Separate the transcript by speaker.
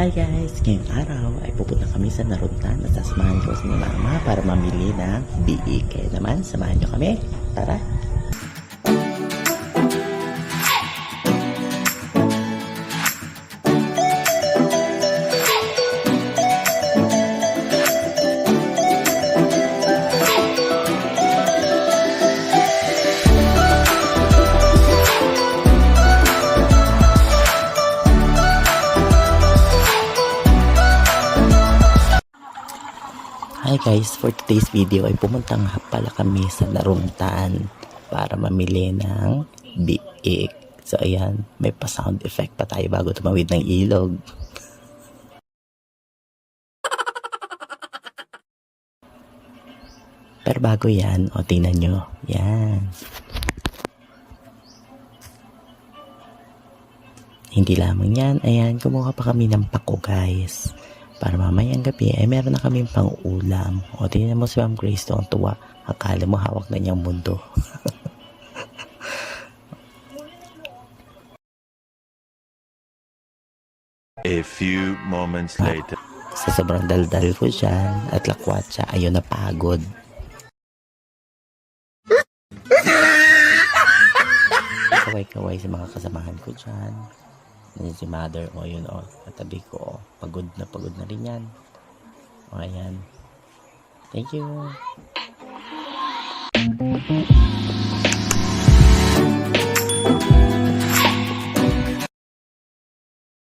Speaker 1: Hi guys! Ngayong araw ay pupunta kami sa Naruntan at sasamahan ko si Mama para mamili ng biik. Kaya naman, samahan nyo kami. Tara! Hi guys! For today's video ay pumunta nga pala kami sa Naruntan para mamili ng biik. So ayan, may pa sound effect pa tayo bago tumawid ng ilog. Pero bago yan, o tingnan nyo, yan. Hindi lamang yan, ayan, kumuha pa kami ng pako guys. Para mamayang gabi, ay meron na kaming pang ulam. O tingnan mo si Ma'am Grace doon tuwa. Akala mo hawak na niyang mundo.
Speaker 2: A few moments later.
Speaker 1: Sa sobrang daldal ko dyan at lakwatsa, ayun na pagod. Kaway-kaway sa mga kasamahan ko dyan. Nandiyan si mother, o yun o, katabi ko, o. Pagod na pagod na rin yan. O, ayan. Thank you.